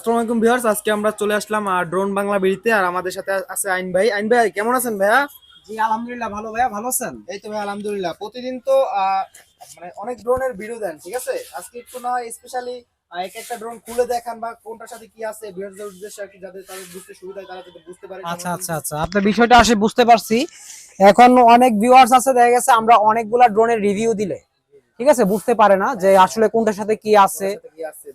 আসসালামু আলাইকুম ভিউয়ার্স আজকে আমরা চলে আসলাম ড্রোন বাংলা বিড়িতে আর আমাদের সাথে আছে আইন ভাই। আইন ভাই কেমন আছেন ভাইয়া? জি আলহামদুলিল্লাহ ভালো ভাইয়া ভালো আছেন? এই তো ভাই আলহামদুলিল্লাহ। প্রতিদিন তো মানে অনেক ড্রোনের ভিডিও দেন ঠিক আছে? আজকে একটু না স্পেশালি এক একটা ড্রোন খুলে দেখান বা কোনটার সাথে কি আছে ভিউয়ারদের উদ্দেশ্যে আর কি যাদের তাদের বুঝতে সুবিধা তারা যাতে বুঝতে পারে আচ্ছা আচ্ছা আচ্ছা। আপনার বিষয়টা আসে বুঝতে পারছি। এখন অনেক ভিউয়ার্স আছে দেখা গেছে আমরা অনেকগুলা ড্রোনের রিভিউ দিলে ঠিক আছে? বুঝতে পারে না যে আসলে কোনটার সাথে কি আছে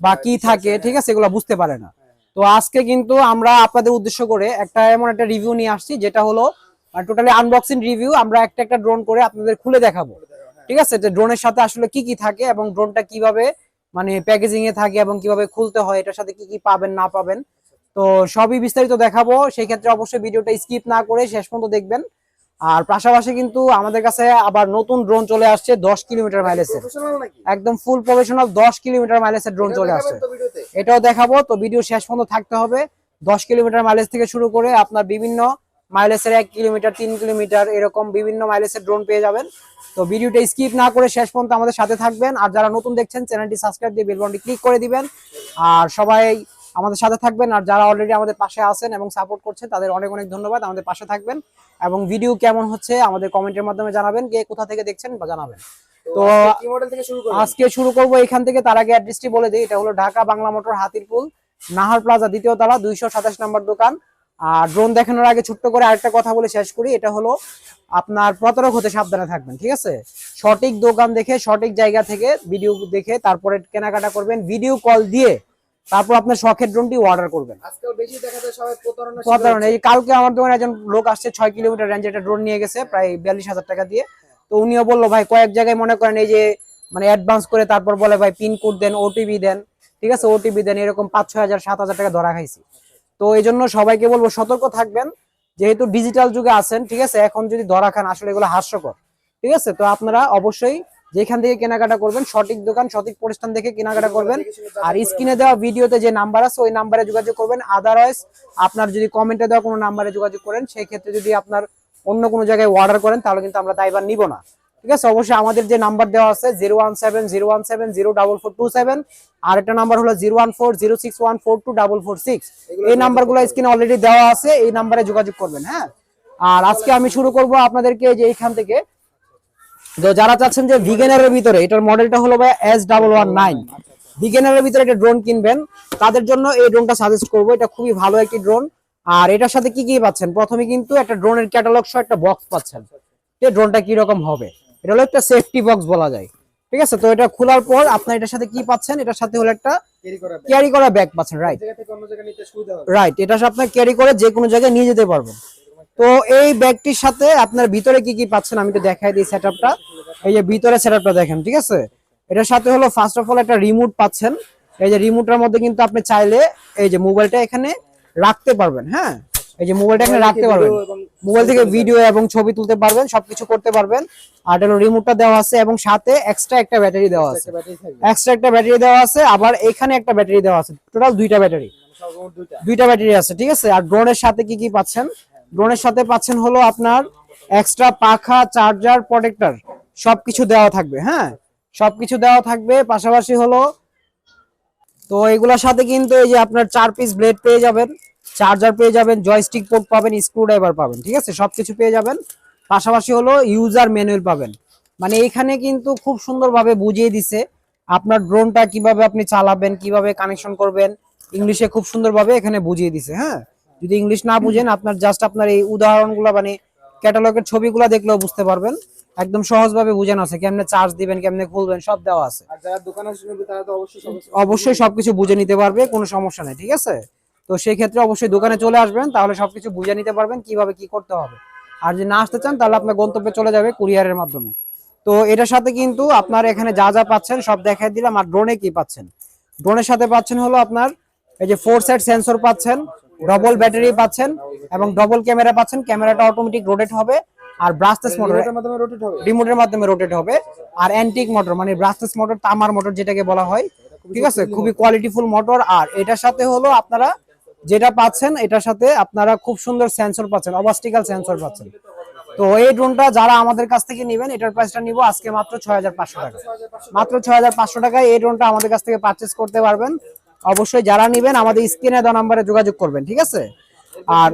বা কি থাকে ঠিক আছে এগুলো বুঝতে পারে না। তো আজকে কিন্তু আমরা আপনাদের উদ্দেশ্য করে একটা এমন একটা রিভিউ নিয়ে আসছি যেটা হলো টোটালি আনবক্সিং রিভিউ আমরা একটা একটা ড্রোন করে আপনাদের খুলে দেখাবো ঠিক আছে? ড্রোনের সাথে আসলে কি কি থাকে এবং ড্রোনটা কীভাবে মানে প্যাকেজিং এ থাকে এবং কীভাবে খুলতে হয় এটার সাথে কি কি পাবেন না পাবেন? তো সবই বিস্তারিত দেখাবো। সেই ক্ষেত্রে অবশ্যই ভিডিওটা স্কিপ না করে শেষ পর্যন্ত দেখবেন। আর পাশাপাশি কিন্তু আমাদের কাছে আবার নতুন ড্রোন চলে আসছে দশ কিলোমিটার মাইলেজের একদম ফুল প্রফেশনাল দশ কিলোমিটার মাইলেজের ড্রোন চলে আসছে। এটাও দেখাবো তো ভিডিও শেষ পর্যন্ত থাকতে হবে। দশ কিলোমিটার মাইলেজ থেকে শুরু করে আপনার বিভিন্ন মাইলেজের এক কিলোমিটার তিন কিলোমিটার এরকম বিভিন্ন মাইলেজের ড্রোন পেয়ে যাবেন। তো ভিডিওটা স্কিপ না করে শেষ পর্যন্ত আমাদের সাথে থাকবেন। আর যারা নতুন দেখছেন চ্যানেলটি সাবস্ক্রাইব দিয়ে বেলবনটি ক্লিক করে দিবেন। আর সবাই আমাদের সাথে থাকবেন আর যারা অলরেডি আমাদের পাশে আছেন এবং সাপোর্ট করছেন তাদের অনেক অনেক ধন্যবাদ। আমাদের পাশে থাকবেন এবং ভিডিও কেমন হচ্ছে আমাদের কমেন্টের মাধ্যমে জানাবেন কে কোথা থেকে দেখছেন বা জানাবেন। তো আজকে শুরু করব এখান থেকে তার আগে অ্যাড্রেসটি বলে দিই। এটা হলো ঢাকা বাংলা মোটর হাতিরপুল নাহার প্লাজা দ্বিতীয় তলা দুইশো সাতাশ নম্বর দোকান। আর ড্রোন দেখানোর আগে ছোট্ট করে আরেকটা কথা বলে শেষ করি। এটা হলো আপনার প্রতারক হতে সাবধানে থাকবেন ঠিক আছে? সঠিক দোকান দেখে সঠিক জায়গা থেকে ভিডিও দেখে তারপরে কেনাকাটা করবেন। ভিডিও কল দিয়ে তারপর আপনার শখের ড্রোনটি অর্ডার করবেন। প্রতারণ এই কালকে আমার দোকানে একজন লোক আসছে ছয় কিলোমিটার রেঞ্জে একটা ড্রোন নিয়ে গেছে প্রায় বিয়াল্লিশ হাজার টাকা দিয়ে। তো উনিও বলল ভাই কয়েক জায়গায় মনে করেন এই যে মানে অ্যাডভান্স করে তারপর বলে ভাই পিন কোড দেন ওটিপি দেন ঠিক আছে? ওটিপি দেন এরকম পাঁচ ছয় হাজার সাত হাজার টাকা ধরা খাইছি। তো এই জন্য সবাইকে বলব সতর্ক থাকবেন। যেহেতু ডিজিটাল যুগে আছেন ঠিক আছে? এখন যদি ধরা খান আসলে এগুলো হাস্যকর ঠিক আছে? তো আপনারা অবশ্যই যেখান থেকে কেনাকাটা করবেন সঠিক দোকান সঠিক প্রতিষ্ঠান দেখে কেনাকাটা করবেন। আর স্ক্রিনে দেওয়া ভিডিওতে যে নাম্বার আছে ওই নাম্বারে যোগাযোগ করবেন। আদারওয়াইজ আপনার যদি কমেন্টে দেওয়া কোনো নাম্বারে যোগাযোগ করেন সেই ক্ষেত্রে যদি আপনার অন্য কোনো জায়গায় অর্ডার করেন তাহলে কিন্তু আমরা দায়ভার নিব না। ঠিক আছে? অবশ্যই আমাদের যে নাম্বার দেওয়া আছে zero one seven zero one seven zero double four two seven আর একটা নাম্বার হলো zero one four zero six one four two double four six এই নাম্বারগুলো স্ক্রিনে অলরেডি দেওয়া আছে এই নাম্বারে যোগাযোগ করবেন হ্যাঁ? আর আজকে আমি শুরু করব আপনাদেরকে যে এইখান থেকে তো যারা চাচ্ছেন যে ভিগেনারের ভিতরে এটার মডেলটা হলো ভাই এস ডাবল ওয়ান নাইন ভিগেনারের ভিতরে একটা ড্রোন কিনবেন তাদের জন্য এই ড্রোনটা সাজেস্ট করব। এটা খুবই ভালো একটি ড্রোন আর এটার সাথে কি কি পাচ্ছেন? প্রথমে কিন্তু একটা ড্রোনের ক্যাটালগ সহ একটা বক্স পাচ্ছেন। এই ড্রোনটা কি রকম হবে? এটা হলো একটা সেফটি বক্স বলা যায়। ঠিক আছে? তো এটা খোলার পর আপনার এটার সাথে কি পাচ্ছেন? এটার সাথে হলো একটা ক্যারি করা। ব্যাগ পাচ্ছেন রাইট রাইট এটা আপনার ক্যারি করে যে কোনো জায়গায় নিয়ে যেতে পারবেন। তো এই ব্যাগটির সাথে আপনার ভিতরে কি কি পাচ্ছেন আমি তো দেখাই দিই সেটআপটা। এই যে ভিতরে সেটআপটা দেখেন ঠিক আছে? এটার সাথে হলো ফার্স্ট অফ অল একটা রিমোট পাচ্ছেন। এই যে রিমোটের মধ্যে কিন্তু আপনি চাইলে এই যে মোবাইলটা এখানে রাখতে পারবেন হ্যাঁ? এই যে মোবাইলটা এখানে রাখতে পারবেন। মোবাইল থেকে ভিডিও এবং ছবি তুলতে পারবেন সবকিছু করতে পারবেন। আর এটা রিমোটটা দেওয়া আছে এবং সাথে এক্সট্রা একটা ব্যাটারি দেওয়া আছে। এক্সট্রা একটা ব্যাটারি দেওয়া আছে আবার এখানে একটা ব্যাটারি দেওয়া আছে। টোটাল দুইটা ব্যাটারি। দুইটা। দুইটা ব্যাটারি আছে ঠিক আছে? আর ড্রোনের সাথে কি কি পাচ্ছেন? ড্রোনের সাথে পাচ্ছেন হলো আপনার এক্সট্রা পাখা চার্জার প্রোটেক্টর সবকিছু দেওয়া থাকবে হ্যাঁ? সবকিছু দেওয়া থাকবে, পাশাপাশি হলো, তো এগুলোর সাথে কিন্তু এই যে আপনার চার পিস ব্লেড পেয়ে যাবেন চার্জার পেয়ে যাবেন জয়স্টিক পোর্ট পাবেন স্ক্রু ড্রাইভার পাবেন, ঠিক আছে? সবকিছু পেয়ে যাবেন, পাশাপাশি হলো ইউজার ম্যানুয়াল পাবেন। মানে এখানে কিন্তু খুব সুন্দরভাবে বুঝিয়ে দিছে আপনার ড্রোনটা কীভাবে আপনি চালাবেন, কীভাবে কানেকশন করবেন ইংলিশে খুব সুন্দরভাবে এখানে বুঝিয়ে দিছে হ্যাঁ? যদি ইংলিশ না বুঝেন আপনার জাস্ট আপনার এই উদাহরণগুলো মানে ক্যাটালগের ছবিগুলো দেখলেও বুঝতে পারবেন। একদম সহজভাবে বুঝানো আছে কেমনে চার্জ দিবেন কেমনে খুলবেন সব দেওয়া আছে। আর যারা দোকানে শুনবে তারা তো অবশ্যই অবশ্যই সবকিছু বুঝে নিতে পারবে কোনো সমস্যা নেই ঠিক আছে? তো সেই ক্ষেত্রে অবশ্যই দোকানে চলে আসবেন তাহলে সবকিছু বুঝে নিতে পারবেন কীভাবে কি করতে হবে। আর যদি না আসতে চান তাহলে আপনার গন্তব্যে চলে যাবে কুরিয়ারের মাধ্যমে। তো এটার সাথে কিন্তু আপনার এখানে যা যা পাচ্ছেন সব দেখাই দিলাম। আর ড্রোনে কি পাচ্ছেন? ড্রোনের সাথে পাচ্ছেন হলো আপনার এই যে ফোর সাইড সেন্সর পাচ্ছেন। ডবল ব্যাটারি পাচ্ছেন এবং ডবল ক্যামেরা পাচ্ছেন। ক্যামেরাটা অটোমেটিক রোটেট হবে আর ব্রাসলেস মোটর রিমোটের মাধ্যমে রোটেট হবে? মাধ্যমে রোটেট হবে। আর অ্যান্টিক মোটর মানে ব্রাসলেস মোটর তামার মোটর যেটাকে বলা হয়। ঠিক আছে? খুবই কোয়ালিটিফুল মোটর আর এটার সাথে হলো আপনারা যেটা পাচ্ছেন এটার সাথে আপনারা খুব সুন্দর সেন্সর পাচ্ছেন অবাস্টিক্যাল সেন্সর পাচ্ছেন। তো এই ড্রোনটা যারা আমাদের কাছ থেকে নেবেন এটার প্রাইসটা নিব আজকে মাত্র ছয় হাজার পাঁচশো টাকা। মাত্র ছয় হাজার পাঁচশো টাকায় এই ড্রোনটা আমাদের কাছ থেকে পারচেস করতে পারবেন। অবশ্যই যারা নেবেন, আমাদের স্ক্রিনে দেওয়া নাম্বারে যোগাযোগ করবেন, ঠিক আছে? আর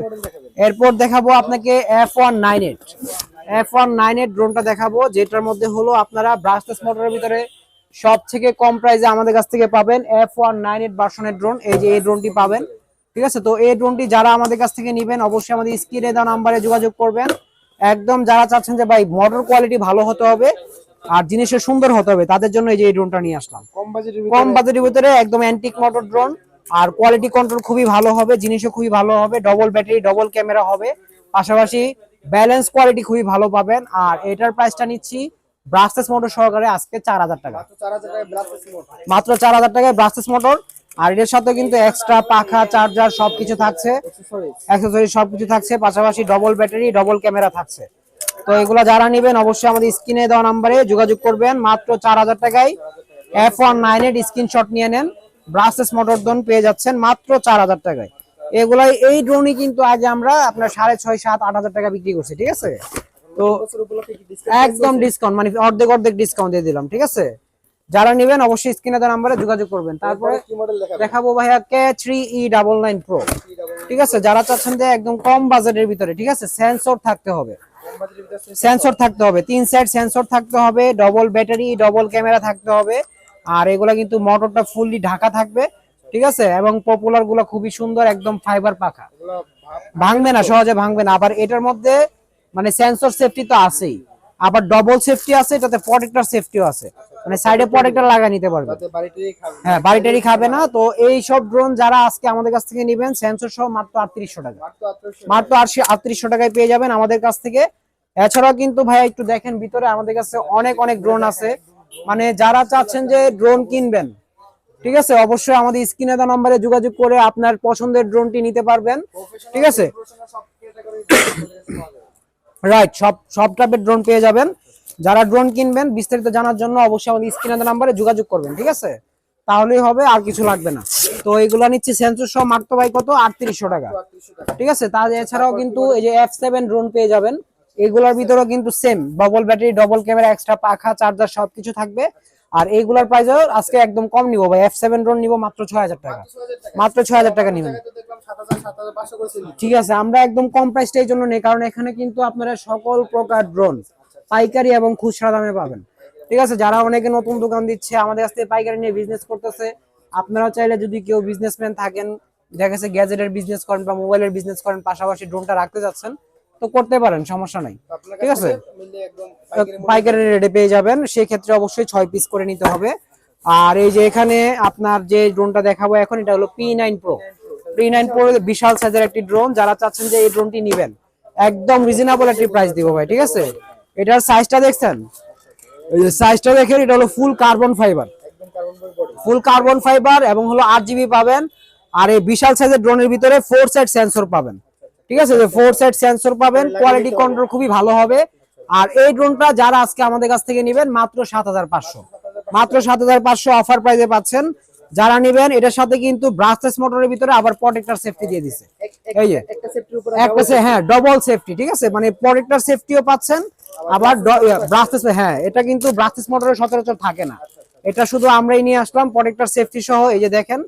এরপর দেখাবো আপনাকে F one nine eight F one nine eight ড্রোনটা দেখাবো, যেটার মধ্যে হলো আপনারা ব্রাসলেস মোটরের ভিতরে সব থেকে কম প্রাইসে আমাদের কাছ থেকে পাবেন এফ ওয়ান নাইন এইট ভার্সনের ড্রোন এই যে এই ড্রোনটি পাবেন, ঠিক আছে? তো এই ড্রোনটি যারা আমাদের কাছ থেকে নেবেন, অবশ্যই আমাদের স্ক্রিনে দেওয়া নাম্বারে যোগাযোগ করবেন। একদম যারা চাচ্ছেন যে ভাই মোটর কোয়ালিটি ভালো হতে হবে আর জিনিসের সুন্দর হতে হবে তাদের জন্য এই যে ড্রোনটা নিয়ে আসলাম। কম বাজেটের ভিতরে একদম অ্যান্টিক মোটর ড্রোন আর কোয়ালিটি কন্ট্রোল খুবই ভালো হবে জিনিসও খুবই ভালো হবে ডবল ব্যাটারি ডবল ক্যামেরা হবে। পাশাপাশি ব্যালেন্স কোয়ালিটি খুবই ভালো পাবেন আর এটার প্রাইসটা নিচ্ছি ব্রাসেস মোটর সহকারে আজকে চার হাজার টাকা। মাত্র চার হাজার টাকায় ব্রাসেস মোটর আর এটার সাথে কিন্তু এক্সট্রা পাখা চার্জার সবকিছু থাকছে। অ্যাক্সেসরি সবকিছু থাকছে পাশাপাশি ডবল ব্যাটারি ডবল ক্যামেরা থাকছে। তো এগুলো যারা নেবেন অবশ্যই আমাদের স্ক্রিনে দেওয়া নাম্বারে যোগাযোগ করবেন। মাত্র চার হাজার টাকায় F one nine eight screenshot নিয়ে নেন। ব্রাসেস মোটর ড্রোন পেয়ে যাচ্ছেন মাত্র চার হাজার টাকায়। এগুলাই এই ড্রোনই কিন্তু আজ আমরা আপনার সাড়ে ছয় সাত আট হাজার টাকা বিক্রি করছি ঠিক আছে? তো একদম ডিসকাউন্ট মানে অর্ধেক অর্ধেক ডিসকাউন্ট দিয়ে দিলাম ঠিক আছে? যারা নেবেন অবশ্যই স্ক্রিনে দেওয়া নাম্বারে যোগাযোগ করবেন। তারপরে দেখাবো ভাইয়া K three E double nine pro ঠিক আছে? যারা চাচ্ছেন যে একদম কম বাজেটের ভিতরে ঠিক আছে? সেন্সর থাকতে হবে। সেন্সর থাকতে হবে তিন সাইড সেন্সর থাকতে হবে ডবল ব্যাটারি ডবল ক্যামেরা থাকতে হবে। আর এগুলা কিন্তু মোটরটা ফুললি ঢাকা থাকবে ঠিক আছে? এবং পপুলারগুলো খুবই সুন্দর একদম ফাইবার পাখা। ভাঙবে না সহজে ভাঙবে না। আবার এটার মধ্যে মানে সেন্সর সেফটি তো আছেই। আবার ডবল সেফটি আছে এটাতে প্রোটেক্টর সেফটিও আছে। মানে সাইডে প্রোটেক্টর লাগা নিতে পারবে। হ্যাঁ বাড়িটারি খাবে না। তো এই সব ড্রোন যারা আজকে আমাদের কাছ থেকে নেবেন সেন্সর সহ মাত্র আটত্রিশশো টাকা। মাত্র আটত্রিশশো টাকায় পেয়ে যাবেন আমাদের কাছ থেকে। এছাড়াও কিন্তু ভাই একটু দেখেন ভিতরে আমাদের কাছে অনেক অনেক ড্রোন আছে। মানে যারা চাচ্ছেন যে ড্রোন কিনবেন ঠিক আছে? অবশ্যই আমাদের স্ক্রিনে দেওয়া নম্বরে যোগাযোগ করে আপনার পছন্দের ড্রোনটি নিতে পারবেন। ঠিক আছে? রাইট সব সব টাইপের ড্রোন পেয়ে যাবেন। যারা ড্রোন কিনবেন, বিস্তারিত জানার জন্য অবশ্যই আমাদের স্ক্রিনে দেওয়া নম্বরে যোগাযোগ করবেন, ঠিক আছে? তাহলেই হবে, আর কিছু লাগবে না। তো এইগুলা নিচ্ছি সেন্সর সহ, মাত্র ভাই কত? আটত্রিশশো টাকা। ঠিক আছে? তা এছাড়াও কিন্তু এই যে এফ সেভেন ড্রোন পেয়ে যাবেন। এগুলোর ভিতরেও কিন্তু same double battery double camera extra পাখা চার্জার সবকিছু থাকবে। আর এইগুলোর প্রাইসও আজকে একদম কম নিবো ভাই। এফ সেভেন ড্রোন নিবো মাত্র ছয় হাজার টাকা। মাত্র ছয় হাজার টাকা নিবেন। ঠিক আছে আমরা একদম কম প্রাইসটা এই জন্য নেই কারণ এখানে কিন্তু আপনারা সকল প্রকার ড্রোন পাইকারি এবং খুচরা দামে পাবেন। ঠিক আছে যারা অনেকে নতুন দোকান দিচ্ছে আমাদের কাছ থেকে পাইকারি নিয়ে বিজনেস করতেছে আপনারা চাইলে যদি কেউ বিজনেসম্যান থাকেন দেখা গেছে গ্যাজেটের বিজনেস করেন বা মোবাইলের বিজনেস করেন পাশাপাশি ড্রোনটা রাখতে যাচ্ছেন তো করতে পারেন সমস্যা নাই। ঠিক আছে। পাইকারি রেটে পেয়ে যাবেন সেই ক্ষেত্রে অবশ্যই ছয় পিস করে নিতে হবে। আর এই যে এখানে আপনার যে ড্রোনটা দেখাবো এখন এটা হলো পি নাইন প্রো বিশাল সাইজের একটি ড্রোন যারা চাচ্ছেন যে এই ড্রোনটি নিবেন, একদম রিজনেবল একটি প্রাইস দিব ভাই, ঠিক আছে? এটার সাইজটা দেখছেন? সাইজটা দেখেন, এটা হলো full carbon fibre full carbon fibre এবং হলো আট জিবি পাবেন। আর এই বিশাল সাইজের ড্রোনের ভিতরে ফোর সাইড সেন্সর পাবেন। ঠিক আছে? যে ফোর সাইড সেন্সর পাবেন কোয়ালিটি কন্ট্রোল খুবই ভালো হবে। আর এই ড্রোনটা যারা আজকে আমাদের কাছ থেকে নেবেন, মাত্র সাত হাজার পাঁচশো। মাত্র সাত হাজার পাঁচশো অফার প্রাইসে পাচ্ছেন। যারা নেবেন এটার সাথে কিন্তু ব্রাসলেস মোটরের ভিতরে আবার প্রোটেক্টর সেফটি দিয়ে দিছে। এই যে একটা সেফটির উপরে একটা সে- হ্যাঁ ডবল সেফটি ঠিক আছে? মানে প্রোটেক্টর সেফটিও পাচ্ছেন আবার ব্রাসলেস হ্যাঁ এটা কিন্তু ব্রাসলেস মোটরের সচরাচর থাকে না। এটা শুধু আমরাই নিয়ে আসলাম প্রোটেক্টর সেফটি সহ এই যে দেখেন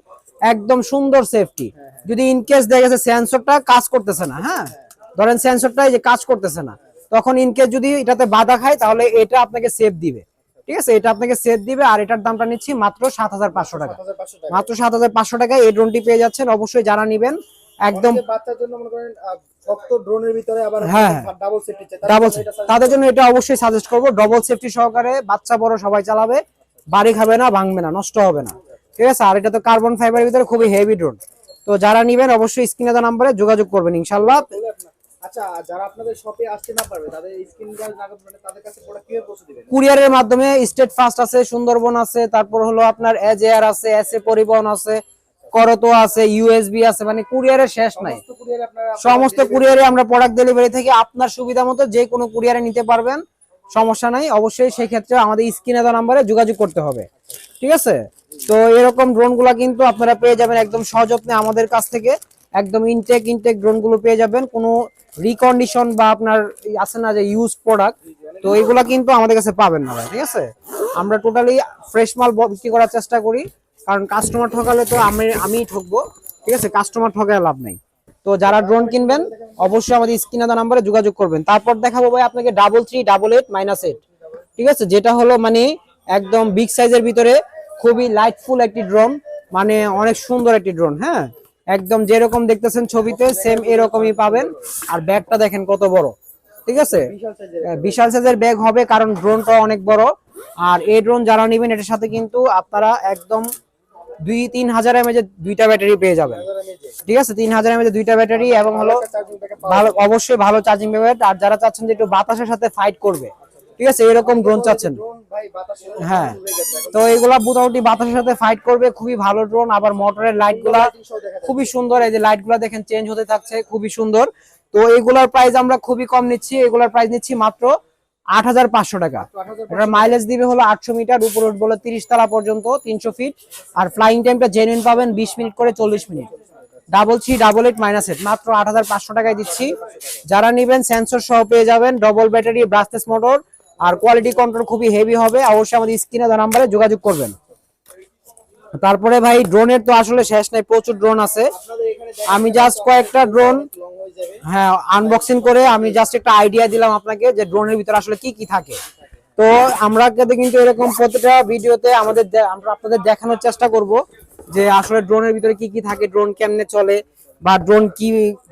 একদম সুন্দর সেফটি যদি ইন কেস দেখা গেছে সেন্সরটা কাজ করতেছে না হ্যাঁ? ধরেন সেন্সরটা এই যে কাজ করতেছে না তখন ইন কেস যদি এটাতে বাধা খায় তাহলে এটা আপনাকে সেফ দিবে। ঠিক আছে? এটা আপনাকে সেট দিবে আর এটার দামটা নিচ্ছি মাত্র সাত হাজার পাঁচশো টাকা। মাত্র সাত হাজার পাঁচশো টাকায় এই ড্রোনটি পেয়ে যাচ্ছেন। অবশ্যই যারা নিবেন একদম বাচ্চার জন্য মনে করেন ড্রোনের ভিতরে আবার হ্যাঁ। ডাবল সেফটি ডাবল তাদের জন্য এটা অবশ্যই সাজেস্ট করব। ডবল সেফটি সহকারে বাচ্চা বড় সবাই চালাবে বাড়ি খাবে না ভাঙবে না নষ্ট হবে না। ঠিক আছে? আর এটা তো কার্বন ফাইবারের ভিতরে খুবই হেভি ড্রোন তো যারা নিবেন অবশ্যই স্ক্রিনে দেওয়া নাম্বারে যোগাযোগ করবেন ইনশাল্লাহ আচ্ছা যারা আপনাদের শপে আসতে না পারবে তাদের স্ক্রিন মানে তাদের কাছে প্রোডাক্ট কীভাবে পৌঁছে দিবেন? কুরিয়ারের মাধ্যমে স্টেট ফাস্ট আছে সুন্দরবন আছে তারপর হলো আপনার এজ এয়ার আছে পরিবহন আছে করতো আছে ইউএসবি আছে মানে কুরিয়ারের শেষ নাই। সমস্ত কুরিয়ারে আপনারা সমস্ত কুরিয়ারে আমরা প্রোডাক্ট ডেলিভারি থেকে আপনার সুবিধা মতো যে কোনো কুরিয়ারে নিতে পারবেন। সমস্যা নাই অবশ্যই সেই ক্ষেত্রে আমাদের স্ক্রিনে দেওয়া নাম্বারে যোগাযোগ করতে হবে। ঠিক আছে? তো এরকম ড্রোনগুলো কিন্তু আপনারা পেয়ে যাবেন একদম সযত্নে আমাদের কাছ থেকে। একদম ইনটেক ইনটেক ড্রোনগুলো পেয়ে যাবেন। কোনো রিকন্ডিশন বা আপনার আছে না যে ইউজ প্রোডাক্ট তো এইগুলা কিন্তু আমাদের কাছে পাবেন না ভাই, ঠিক আছে? আমরা টোটালি ফ্রেশ মাল বিক্রি করার চেষ্টা করি, কারণ কাস্টমার ঠকালে তো আমি আমিই ঠকবো, ঠিক আছে? কাস্টমার ঠকালে লাভ নেই। তো যারা ড্রোন কিনবেন, অবশ্যই আমাদের স্ক্রিনে দেওয়া নাম্বারে যোগাযোগ করবেন। তারপর দেখাবো ভাই আপনাকে double three double eight minus eight ঠিক আছে? যেটা হলো মানে একদম বিগ সাইজের ভিতরে খুবই লাইটফুল একটি ড্রোন মানে অনেক সুন্দর একটি ড্রোন হ্যাঁ? একদম যেরকম দেখতেছেন ছবিতে সেম এরকমই পাবেন। আর ব্যাগটা দেখেন কত বড়। ঠিক আছে? বিশাল সাইজের আহ, বিশাল সাইজের ব্যাগ হবে কারণ ড্রোনটা অনেক বড়। আর এই ড্রোন যারা নেবেন এটার সাথে কিন্তু আপনারা একদম দুই তিন হাজার এমএজ দুইটা ব্যাটারি পেয়ে যাবেন। ঠিক আছে? তিন হাজার এমএজ দুইটা ব্যাটারি এবং হলো ভালো অবশ্যই ভালো চার্জিং পাবে আর যারা চাচ্ছেন যে একটু বাতাসের সাথে ফাইট করবে ঠিক আছে, এরকম ড্রোন চাচ্ছেন। হ্যাঁ। তো এগুলা মোটামুটি বাতাসের সাথে ফাইট করবে, খুবই ভালো ড্রোন আবার মোটরের লাইটগুলা খুবই সুন্দর, এই যে লাইটগুলা দেখেন চেঞ্জ হতে থাকছে, খুবই সুন্দর। তো এগুলার প্রাইস আমরা খুবই কম নিচ্ছি, এগুলার প্রাইস নিচ্ছি মাত্র আট হাজার পাঁচশো টাকা। তো 8000 এটার মাইলেজ দিবে হলো আটশো মিটার, উপর বলে তিরিশ তলা পর্যন্ত, তিনশো ফিট আর ফ্লাইং টাইমটা জেনুইন পাবেন বিশ মিনিট করে চল্লিশ minute. Double three double eight minus eight মাত্র আট হাজার পাঁচশো টাকায় দিচ্ছি। যারা নেবেন সেন্সর সহ পেয়ে যাবেন ডবল ব্যাটারি ব্রাসলেস মোটর আর কোয়ালিটি কন্ট্রোল খুবই হেভি হবে। অবশ্যই আমাদের স্ক্রিনে দেওয়া নাম্বারে যোগাযোগ করবেন। তারপরে ভাই ড্রোনের তো আসলে শেষ নাই, প্রচুর ড্রোন আছে। আমি জাস্ট কয়েকটা ড্রোন হয়ে আনবক্সিং করে আমি জাস্ট একটা আইডিয়া দিলাম আপনাকে যে ড্রোনের ভিতরে আসলে কি কি থাকে। তো আমরা কিন্তু এরকম প্রতিটা ভিডিওতে আমাদের আমরা আপনাদের দেখানোর চেষ্টা করব যে আসলে ড্রোনের ভিতরে কি কি থাকে ড্রোন কেমনে চলে বা ড্রোন কি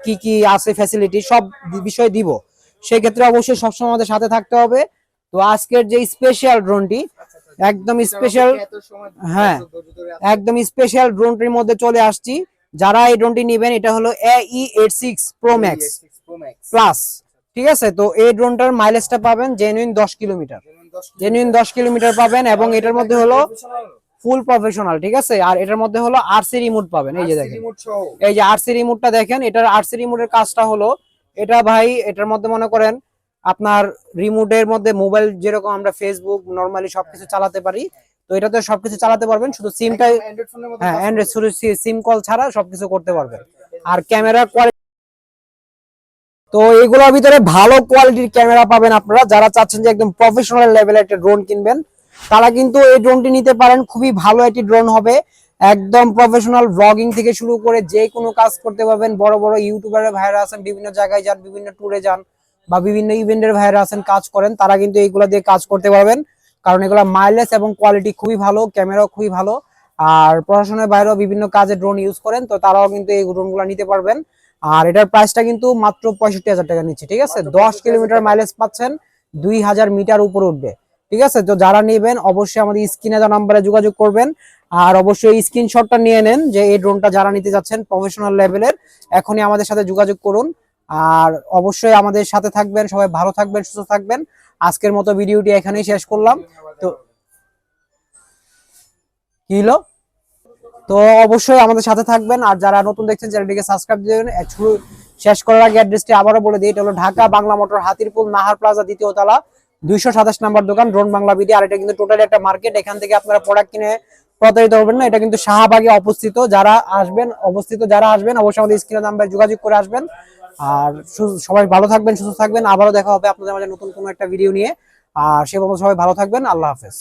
কি কি আছে ফ্যাসিলিটি সব বিষয় দিব। সেই ক্ষেত্রে অবশ্যই সবসময় আমাদের সাথে থাকতে হবে। তো আজকের যে স্পেশাল ড্রোনটি একদম স্পেশাল হ্যাঁ। একদম স্পেশাল ড্রোনটির মধ্যে চলে আসছি। যারা এই ড্রোনটি নেবেন এটা হলো E eight six pro max plus ঠিক আছে? তো এই ড্রোনটার মাইলেজটা পাবেন জেনুইন দশ কিলোমিটার। জেনুইন দশ কিলোমিটার। পাবেন এবং এটার মধ্যে হলো ফুল প্রফেশনাল ঠিক আছে? আর এটার মধ্যে হলো আরসি রিমোট পাবেন। এই যে দেখেন। এই যে আরসি রিমোটটা দেখেন এটার আরসি রিমোটের কাজটা হলো এটা ভাই এটার মধ্যে মনে করেন আপনার রিমোটের মধ্যে মোবাইল যেরকম আমরা ফেসবুক নরমালি সবকিছু চালাতে পারি। তো এটাতে সবকিছু চালাতে পারবেন শুধু সিমটা অ্যান্ড্রয়েড ফোনের মতো হ্যাঁ অ্যান্ড্রয়েড শুধু সিম কল ছাড়া সবকিছু করতে পারবেন। আর ক্যামেরা কোয়ালিটি তো এগুলোর ভিতরে ভালো কোয়ালিটির ক্যামেরা পাবেন আপনারা। যারা চাচ্ছেন যে একদম প্রফেশনাল লেভেলের একটা ড্রোন কিনবেন তারা কিন্তু এই ড্রোনটি নিতে পারেন। খুবই ভালো একটি ড্রোন হবে। একদম প্রফেশনাল ব্লগিং থেকে শুরু করে যে কোনো কাজ করতে পারবেন। বড় বড় ইউটিউবারের ভাইরা আছেন বিভিন্ন জায়গায় যান বিভিন্ন ট্যুরে যান। বা বিভিন্ন ইভেন্টের ভাইরা আছেন কাজ করেন তারা কিন্তু এইগুলো দিয়ে কাজ করতে পারবেন। কারণ এগুলো মাইলেজ এবং কোয়ালিটি খুবই ভালো ক্যামেরাও খুবই ভালো। আর প্রশাসনের বাইরেও বিভিন্ন কাজে ড্রোন ইউজ করেন তো তারাও কিন্তু এই ড্রোনগুলো নিতে পারবেন। আর এটার প্রাইসটা কিন্তু মাত্র পঁয়ষট্টি হাজার টাকা নিচ্ছে ঠিক আছে? দশ কিলোমিটার মাইলেজ পাচ্ছেন দুই হাজার মিটার উপরে উঠবে ঠিক আছে? তো যারা নেবেন অবশ্যই আমাদের স্ক্রিনে যা নাম্বারে যোগাযোগ করবেন। আর অবশ্যই স্ক্রিনশটটা নিয়ে নেন যে এই ড্রোনটা যারা নিতে যাচ্ছেন প্রফেশনাল লেভেলের এখনই আমাদের সাথে যোগাযোগ করুন। আর অবশ্যই আমাদের সাথে থাকবেন, সবাই ভালো থাকবেন, সুস্থ থাকবেন। আজকের মতো ভিডিওটি এখানেই শেষ করলাম। তো কি হলো? তো অবশ্যই আমাদের সাথে থাকবেন, আর যারা নতুন দেখছেন, চ্যানেলটিকে সাবস্ক্রাইব দিবেন শেষ করার আগে অ্যাড্রেসটি আবারও বলে দিই, এটা হলো ঢাকা বাংলা মোটর, হাতিরপুল, নাহার প্লাজা, দ্বিতীয় তলা, দুইশো সাতাশ নাম্বার দোকান ড্রোন বাংলা বিডি, আর এটা কিন্তু টোটালি একটা মার্কেট। এখান থেকে আপনারা প্রোডাক্ট কিনে প্রতারিত হবেন না, এটা কিন্তু শাহবাগে অবস্থিত। যারা আসবেন, অবস্থিত যারা আসবেন, অবশ্যই আমাদের স্ক্রিনে নাম্বার যোগাযোগ করে আসবেন। আর সবাই ভালো থাকবেন, সুস্থ থাকবেন। আবারও দেখা হবে আপনাদের মাঝে নতুন কোনো একটা ভিডিও নিয়ে। আর সে সবাই ভালো থাকবেন। আল্লাহ হাফেজ।